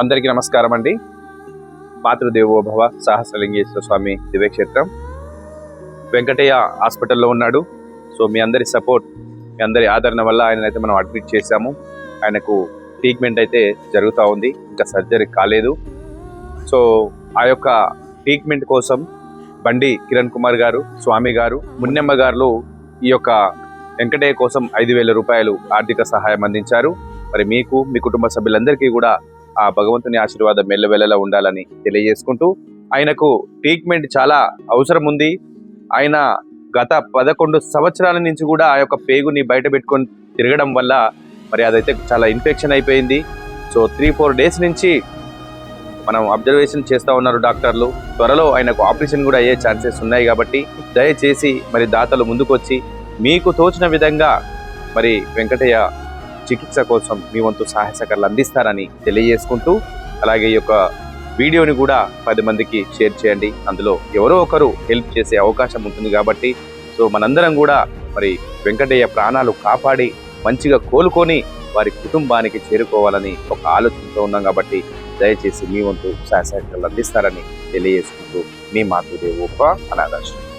అందరికీ నమస్కారం అండి. మాతృదేవోభవ సహస్రలింగేశ్వర స్వామి దివ్యక్షేత్రం. వెంకటయ్య హాస్పిటల్లో ఉన్నాడు. సో మీ అందరి సపోర్ట్ మీ అందరి ఆదరణ వల్ల ఆయన అయితే మనం అడ్మిట్ చేశాము. ఆయనకు ట్రీట్మెంట్ అయితే జరుగుతూ ఉంది. ఇంకా సర్జరీ కాలేదు. సో ఆ యొక్క ట్రీట్మెంట్ కోసం బండి కిరణ్ కుమార్ గారు స్వామి గారు మున్నెమ్మ గారు ఈ యొక్క వెంకటయ్య కోసం ఐదు వేల రూపాయలు ఆర్థిక సహాయం అందించారు. మరి మీకు మీ కుటుంబ సభ్యులందరికీ కూడా ఆ భగవంతుని ఆశీర్వాదం మెల్లవెల్లలా ఉండాలని తెలియజేసుకుంటూ ఆయనకు ట్రీట్మెంట్ చాలా అవసరం ఉంది ఆయన గత పదకొండు సంవత్సరాల నుంచి కూడా ఆ యొక్క పేగుని బయట పెట్టుకొని తిరగడం వల్ల మరి అదైతే చాలా ఇన్ఫెక్షన్ అయిపోయింది. సో త్రీ ఫోర్ డేస్ నుంచి మనం అబ్జర్వేషన్ చేస్తూ ఉన్నారు డాక్టర్లు. త్వరలో ఆయనకు ఆపరేషన్ కూడా అయ్యే ఛాన్సెస్ ఉన్నాయి కాబట్టి దయచేసి మరి దాతలు ముందుకొచ్చి మీకు తోచిన విధంగా మరి వెంకటయ్య చికిత్స కోసం మీ వంతు సహాయ సహకారాలు అందిస్తారని తెలియజేసుకుంటూ అలాగే ఈ యొక్క వీడియోని కూడా పది మందికి షేర్ చేయండి. అందులో ఎవరో ఒకరు హెల్ప్ చేసే అవకాశం ఉంటుంది కాబట్టి సో మనందరం కూడా మరి వెంకటయ్య ప్రాణాలు కాపాడి మంచిగా కోలుకొని వారి కుటుంబానికి చేరుకోవాలని ఒక ఆలోచనతో ఉన్నాం కాబట్టి దయచేసి మీ వంతు సహాయ సహకారాలు అందిస్తారని తెలియజేసుకుంటూ మీ మాతృదేవోప అనాథాశ్రమం.